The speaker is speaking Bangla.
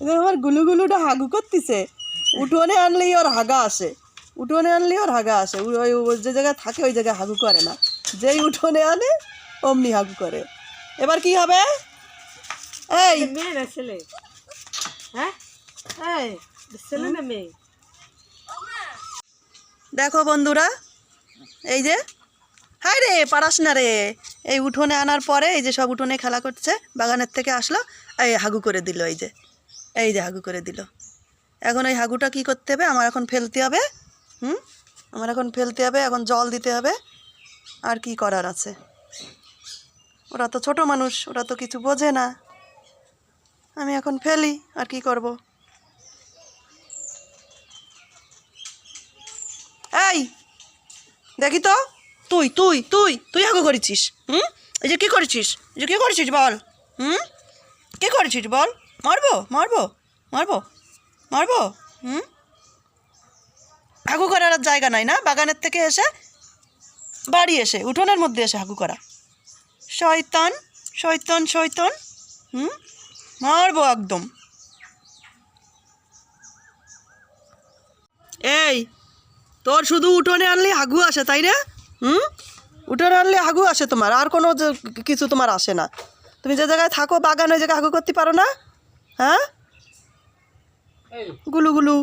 আমার গুলু গুলুটা হাগু করতেছে। উঠোনে আনলেই ওর হাগা আসে। উঠোনে আনলেই ওর হাগা আসে। ওই যে জায়গায় থাকে ওই জায়গায় হাগু করে না। যেই উঠোনে আনে অমনি হাগু করে। এবার কি হবে? এই! মেয়ে না ছেলে? হ্যাঁ? এই ছেলে না মেয়ে? দেখো বন্ধুরা এই যে হাই রে পারাস না রে। এই উঠোনে আনার পরে এই যে সব উঠোনে খেলা করছে বাগানের থেকে আসলো এই হাগু করে দিল এই যে। এই যে হাগু করে দিল। এখন ওই হাগুটা কি করতে হবে? আমার এখন ফেলতে হবে। হুম? আমার এখন ফেলতে হবে, এখন জল দিতে হবে। আর কি করার আছে? ওরা তো ছোট মানুষ, ওরা তো কিছু বোঝে না। আমি এখন ফেলি, আর কি করব? এই, দেখি তো। তুই তুই তুই তুই হাগু করেছিস, হুম? এই যে কী করেছিস? এই যে কী করেছিস বল? হুম? কী করেছিস বল? মারবো মারবো মারবো মারবো, হুম? হাগু করার জায়গা নাই না? বাগানের থেকে এসে বাড়ি এসে, উঠোনের মধ্যে এসে হাগু করা। শয়তান শয়তান শয়তান, হুম? মারবো একদম। এই, তোর শুধু উঠোনে আনলে হাগু আসে, তাই রে হুম? উঠোনে আনলে হাগু আসে তোমার, আর কোনো কিছু তোমার আসে না। তুমি যে জায়গায় থাকো, বাগান ওই জায়গায় হাগু করতে পারো না? হ্যাঁ? গুলু গুলু।